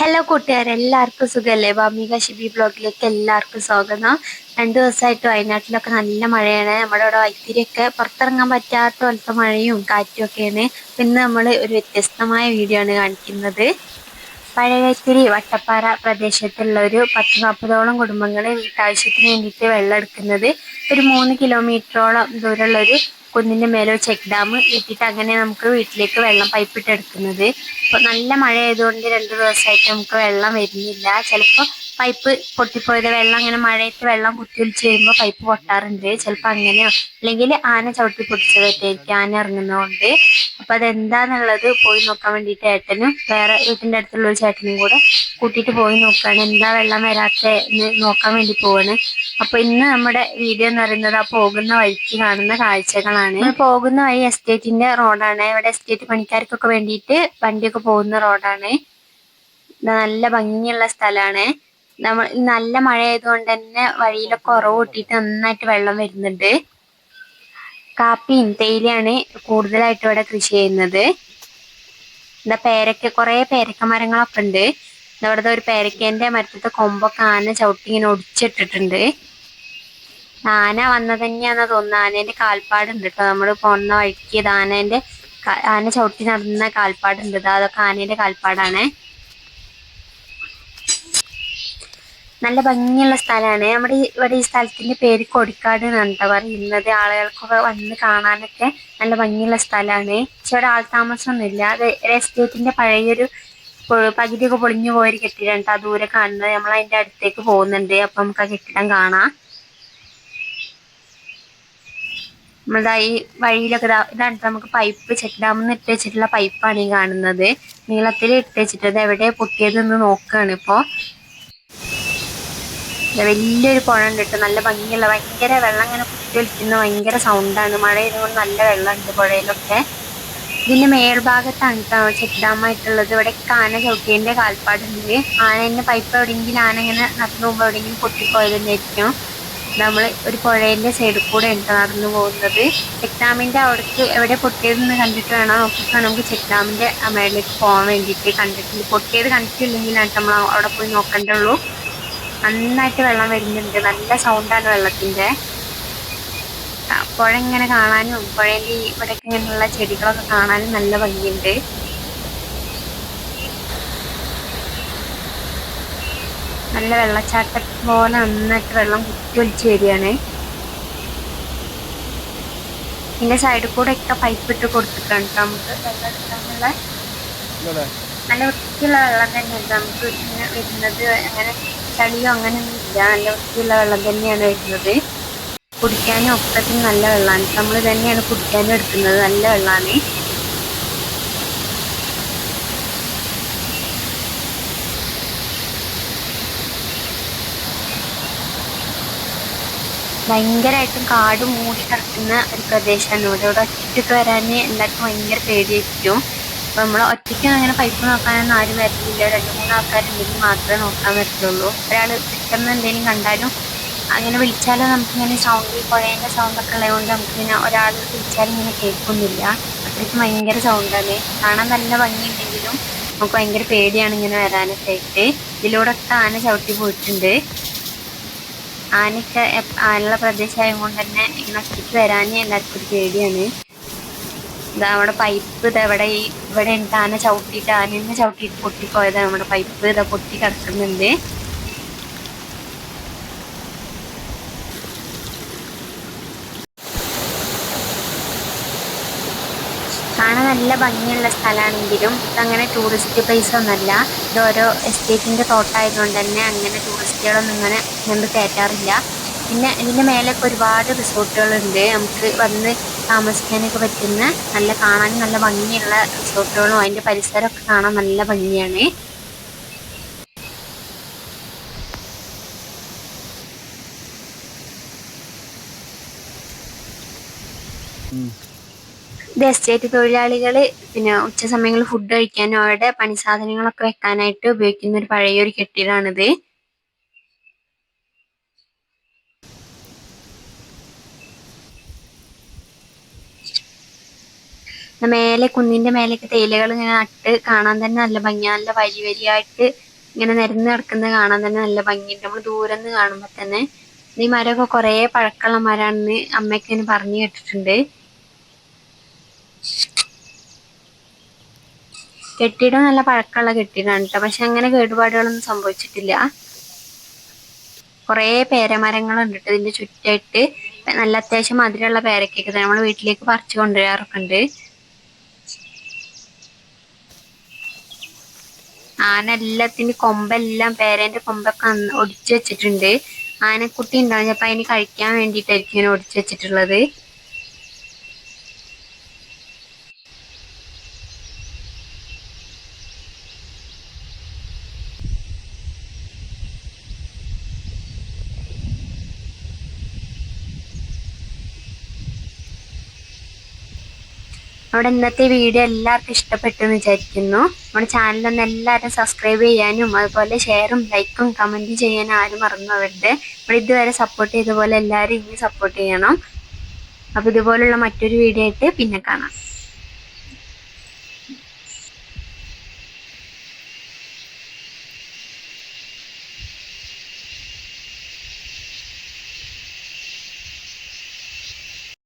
Hello കൂട്ടുകാരെ. എല്ലാവർക്കും സുഖമല്ലേ ബാമിക ഷിബി ബ്ലോഗിലേക്ക് എല്ലാവർക്കും സ്വാഗതം. രണ്ടു ദിവസമായിട്ട് വയനാട്ടിലൊക്കെ നല്ല മഴയാണ്. നമ്മുടെ അവിടെ വൈത്തിരിയൊക്കെ പുറത്തിറങ്ങാൻ പറ്റാത്ത പോലത്തെ മഴയും കാറ്റും ഒക്കെയാണ്. ഇന്ന് നമ്മൾ ഒരു വ്യത്യസ്തമായ വീഡിയോ ആണ് കാണിക്കുന്നത്. പഴയത്തിരി വട്ടപ്പാറ പ്രദേശത്തുള്ള ഒരു പത്ത് നാൽപ്പതോളം കുടുംബങ്ങൾ വീട്ടാവശ്യത്തിന് വേണ്ടിയിട്ട് വെള്ളം എടുക്കുന്നത് ഒരു മൂന്ന് കിലോമീറ്ററോളം ദൂരമുള്ള ഒരു കുന്നിന്റെ മേലെ ചെക്ക് ഡാം ഇട്ടിട്ട് അങ്ങനെ നമുക്ക് വീട്ടിലേക്ക് വെള്ളം പൈപ്പ് ഇട്ട് എടുക്കുന്നത്. ഇപ്പോൾ നല്ല മഴ ആയതുകൊണ്ട് രണ്ട് ദിവസമായിട്ട് നമുക്ക് വെള്ളം വരുന്നില്ല. ചിലപ്പോൾ പൈപ്പ് പൊട്ടിപ്പോയത് വെള്ളം അങ്ങനെ മഴയത്ത് വെള്ളം കുത്തിയൊലിച്ച് വരുമ്പോൾ പൈപ്പ് പൊട്ടാറുണ്ട്. ചിലപ്പോൾ അങ്ങനെയോ അല്ലെങ്കിൽ ആന ചവിട്ടി പൊട്ടിച്ചതായിട്ടായിരിക്കും ആന ഇറങ്ങുന്നതുകൊണ്ട് അപ്പൊ അതെന്താന്നുള്ളത് പോയി നോക്കാൻ വേണ്ടിയിട്ട് ഏട്ടനും വേറെ വീട്ടിന്റെ അടുത്തുള്ള ഒരു ചേട്ടനും കൂടെ കൂട്ടിയിട്ട് പോയി നോക്കുകയാണ് എന്താ വെള്ളം വരാത്ത നോക്കാൻ വേണ്ടി പോവാണ്. അപ്പൊ ഇന്ന് നമ്മുടെ വീഡിയോ എന്ന് പറയുന്നത് ആ പോകുന്ന വഴിക്ക് കാണുന്ന കാഴ്ചകളാണ്. പോകുന്ന വഴി എസ്റ്റേറ്റിന്റെ റോഡാണ്. ഇവിടെ എസ്റ്റേറ്റ് പണിക്കാർക്കൊക്കെ വേണ്ടിയിട്ട് വണ്ടിയൊക്കെ പോകുന്ന റോഡാണ്. നല്ല ഭംഗിയുള്ള സ്ഥലമാണ്. നമ്മൾ നല്ല മഴ ആയതുകൊണ്ട് തന്നെ വഴിയിലൊക്കെ ഉറവ് കൂട്ടിയിട്ട് നന്നായിട്ട് വെള്ളം വരുന്നുണ്ട്. കാപ്പിയും തേയിലയാണ് കൂടുതലായിട്ട് ഇവിടെ കൃഷി ചെയ്യുന്നത്. എന്താ പേരക്ക കുറെ പേരക്ക മരങ്ങളൊക്കെ ഉണ്ട്. ഇവിടുത്തെ ഒരു പേരക്കേന്റെ മരത്തത്തെ കൊമ്പൊക്കെ ആന ചവിട്ടി ഇങ്ങനെ ഒടിച്ചിട്ടിട്ടുണ്ട്. ആന വന്നത് തന്നെയാണെന്ന് തോന്നുന്നു ആനേന്റെ കാൽപ്പാടുണ്ട് കേട്ടോ. നമ്മൾ പോണ വഴിക്ക് ആനേന്റെ ആന ചവിട്ടി നടന്ന കാൽപ്പാടുണ്ട്. അതൊക്കെ ആനേന്റെ കാൽപ്പാടാണ്. നല്ല ഭംഗിയുള്ള സ്ഥലമാണ്. നമ്മുടെ ഇവിടെ ഈ സ്ഥലത്തിന്റെ പേര് കൊടിക്കാട് എന്നാണ് കേട്ടോ പറയുന്നത്. ആളുകൾക്കൊക്കെ വന്ന് കാണാനൊക്കെ നല്ല ഭംഗിയുള്ള സ്ഥലമാണ്. പക്ഷെ ഇവിടെ ആൾ താമസമൊന്നുമില്ല. അത് എസ്റ്റേറ്റിന്റെ പഴയൊരു പകുതിയൊക്കെ പൊളിഞ്ഞു പോയൊരു കെട്ടിടം ആ ദൂരെ കാണുന്നത്. നമ്മൾ അതിന്റെ അടുത്തേക്ക് പോകുന്നുണ്ട്. അപ്പൊ നമുക്ക് ആ കെട്ടിടം കാണാം. നമ്മളതാ ഈ വഴിയിലൊക്കെ ഇതാണ് നമുക്ക് പൈപ്പ് ചെക്ക് ഇട്ട് വെച്ചിട്ടുള്ള പൈപ്പാണ് ഈ കാണുന്നത്. നീളത്തിൽ ഇട്ട് വെച്ചിട്ട് എവിടെ പൊട്ടിയതെന്ന് നോക്കുകയാണ് ഇപ്പോ. വലിയൊരു പുഴ ഉണ്ട് കേട്ടോ. നല്ല ഭംഗിയുള്ള ഭയങ്കര വെള്ളം ഇങ്ങനെ കുത്തിയൊലിക്കുന്ന ഭയങ്കര സൗണ്ടാണ് മഴ ചെയ്തുകൊണ്ട് നല്ല വെള്ളമുണ്ട് പുഴയിലൊക്കെ. ഇതിന്റെ മേൽഭാഗത്താണ് കേട്ടോ ചെക്ക് ഡാമായിട്ടുള്ളത് ഇവിടെ ആന ചവിട്ടിയതിന്റെ കാൽപ്പാടുണ്ട്. ആനേന്റെ പൈപ്പ് എവിടെയെങ്കിലും ആന ഇങ്ങനെ നടന്നു പോകുമ്പോൾ എവിടെയെങ്കിലും പൊട്ടിപ്പോയതെന്നായിരിക്കും. നമ്മൾ ഒരു പുഴേന്റെ സൈഡ് കൂടെ ഉണ്ട് നടന്നു പോകുന്നത്. ചെക്ക് ഡാമിന്റെ അവിടേക്ക് എവിടെ പൊട്ടിയതെന്ന് കണ്ടിട്ട് വേണം. നോക്കിയിട്ട് നമുക്ക് ചെക്ക് ഡാമിന്റെ മേളിലേക്ക് പോകാൻ വേണ്ടിയിട്ട് കണ്ടിട്ടുണ്ട് പൊട്ടിയത് കണ്ടിട്ടില്ലെങ്കിലാണ് നമ്മൾ അവിടെ പോയി നോക്കേണ്ടുള്ളൂ നന്നായിട്ട് വെള്ളം വരുന്നുണ്ട്. നല്ല സൗണ്ടാണ് വെള്ളത്തിന്റെ. പുഴ ഇങ്ങനെ കാണാനും പുഴയിൽ ഇവിടെയൊക്കെ ഇങ്ങനെയുള്ള ചെടികളൊക്കെ കാണാനും നല്ല ഭംഗിയുണ്ട്. നല്ല വെള്ളച്ചാട്ടം പോലെ നന്നായിട്ട് വെള്ളം കുത്തിയൊലിച്ച് വരികയാണ്. ഇതിന്റെ സൈഡിൽ കൂടെ ഒക്കെ പൈപ്പ് ഇട്ട് കൊടുത്തിട്ടുണ്ട്. നമുക്ക് വെള്ളം എടുക്കാനുള്ള നല്ല വൃത്തിയുള്ള വെള്ളം തന്നെയാണ് നമുക്ക് വരുന്നത്. അങ്ങനെ ചളിയോ അങ്ങനെയൊന്നും ഇല്ല. നല്ല വൃത്തിയുള്ള വെള്ളം തന്നെയാണ് വരുന്നത്. കുടിക്കാനും ഒക്കത്തിന് നല്ല വെള്ളമാണ്. നമ്മൾ തന്നെയാണ് കുടിക്കാനും എടുക്കുന്നത്. നല്ല വെള്ളമാണ്. ഭയങ്കരമായിട്ടും കാട് മൂടി കിടക്കുന്ന ഒരു പ്രദേശമാണ്. ഇവിടെ ഇവിടെ ഒറ്റയ്ക്ക് വരാൻ എല്ലാവർക്കും ഭയങ്കര പേടിയായിരിക്കും. അപ്പൊ നമ്മൾ ഒറ്റയ്ക്ക് അങ്ങനെ പൈപ്പ് നോക്കാനൊന്നും ആരും വരത്തില്ല രണ്ട് മൂന്ന് ആൾക്കാരുണ്ടെങ്കിൽ മാത്രമേ നോക്കാൻ പറ്റുള്ളൂ. ഒരാൾ പെട്ടെന്ന് എന്തെങ്കിലും കണ്ടാലും അങ്ങനെ വിളിച്ചാലും നമുക്കിങ്ങനെ സൗണ്ട് പുഴേന്റെ സൗണ്ടൊക്കെ ഉള്ളതുകൊണ്ട് നമുക്കിങ്ങനെ ഒരാൾ വിളിച്ചാലും ഇങ്ങനെ കേൾക്കുന്നില്ല. അത്രയ്ക്ക് ഭയങ്കര സൗണ്ടാണ് കാണാൻ നല്ല ഭംഗിയുണ്ടെങ്കിലും നമുക്ക് ഭയങ്കര പേടിയാണ് ഇങ്ങനെ വരാനൊക്കെ ആയിട്ട് ഇതിലൂടെ ഒക്കെ ആന ചവിട്ടി പോയിട്ടുണ്ട്. ആനയൊക്കെ ആനുള്ള പ്രദേശമായതുകൊണ്ട് തന്നെ ഇങ്ങനെ ഒറ്റയ്ക്ക് വരാൻ എല്ലാവർക്കും ഒരു പേടിയാണ്. ഇതാ അവിടെ പൈപ്പ് ഇതെവിടെ ഈ ഇവിടെ ഉണ്ട് ആന ചവിട്ടിയിട്ട് ആനന്നെ ചവിട്ടിയിട്ട് പൊട്ടിപ്പോയതാണ് നമ്മുടെ പൈപ്പ് ഇതാ പൊട്ടി കിടക്കുന്നുണ്ട്. കാണാൻ നല്ല ഭംഗിയുള്ള സ്ഥലമാണെങ്കിലും ഇതങ്ങനെ ടൂറിസ്റ്റ് പ്ലേസ് ഒന്നല്ല ഇതോരോ ഓരോ എസ്റ്റേറ്റിന്റെ തോട്ടായതുകൊണ്ട് തന്നെ അങ്ങനെ ടൂറിസ്റ്റുകളൊന്നും ഇങ്ങനെ കണ്ട് കയറ്റാറില്ല. പിന്നെ ഇതിന്റെ മേലൊക്കെ ഒരുപാട് റിസോർട്ടുകളുണ്ട്. നമുക്ക് വന്ന് താമസിക്കാനൊക്കെ പറ്റുന്ന നല്ല കാണാൻ നല്ല ഭംഗിയുള്ള റിസോർട്ടുകളും അതിന്റെ പരിസരമൊക്കെ കാണാൻ നല്ല ഭംഗിയാണ്. ഇത് എസ്റ്റേറ്റ് തൊഴിലാളികൾ പിന്നെ ഉച്ച സമയങ്ങളിൽ ഫുഡ് കഴിക്കാനും അവരുടെ പണിസാധനങ്ങളൊക്കെ വെക്കാനായിട്ട് ഉപയോഗിക്കുന്ന ഒരു പഴയൊരു കെട്ടിടമാണിത് മേലെ കുന്നിന്റെ മേലേക്ക് തേയിലകൾ ഇങ്ങനെ നട്ട് കാണാൻ തന്നെ നല്ല ഭംഗി നല്ല വരി വരിയായിട്ട് ഇങ്ങനെ നിരന്ന് കിടക്കുന്നത് കാണാൻ തന്നെ നല്ല ഭംഗിയുണ്ട്. നമ്മൾ ദൂരെ നിന്ന് കാണുമ്പോൾ തന്നെ ഈ മരമൊക്കെ കുറേ പഴക്കമുള്ള മരമാണെന്ന് അമ്മയൊക്കെ ഇങ്ങനെ പറഞ്ഞു കേട്ടിട്ടുണ്ട്. കെട്ടിടം നല്ല പഴക്കമുള്ള കെട്ടിടമാണ് കേട്ടോ. പക്ഷെ അങ്ങനെ കേടുപാടുകളൊന്നും സംഭവിച്ചിട്ടില്ല. കുറേ പേരമരങ്ങളുണ്ട് ട്ടോ ഇതിന്റെ ചുറ്റായിട്ട്. നല്ല അത്യാവശ്യം മധുരമുള്ള പേരക്കൊക്കെ നമ്മൾ വീട്ടിലേക്ക് പറിച്ചു കൊണ്ടുവരാറൊക്കെ ഉണ്ട്. ആന എല്ലാത്തിന്റെ കൊമ്പെല്ലാം പേരന്റെ കൊമ്പൊക്കെ ഒടിച്ചു വെച്ചിട്ടുണ്ട്. ആനക്കുട്ടി ഉണ്ടാവും. ചിലപ്പോ അതിന് കഴിക്കാൻ വേണ്ടിയിട്ടായിരിക്കും ഇങ്ങനെ ഒടിച്ചു വെച്ചിട്ടുള്ളത്. നമ്മുടെ ഇന്നത്തെ വീഡിയോ എല്ലാവർക്കും ഇഷ്ടപ്പെട്ടു എന്ന് വിചാരിക്കുന്നു. നമ്മുടെ ചാനൽ ഒന്ന് എല്ലാവരും സബ്സ്ക്രൈബ് ചെയ്യാനും അതുപോലെ ഷെയറും ലൈക്കും കമന്റും ചെയ്യാനും ആരും മറന്നു പോകരുത് നമ്മൾ ഇതുവരെ സപ്പോർട്ട് ചെയ്ത പോലെ എല്ലാവരും ഇനി സപ്പോർട്ട് ചെയ്യണം. അപ്പോൾ ഇതുപോലുള്ള മറ്റൊരു വീഡിയോ ആയിട്ട് പിന്നെ കാണാം.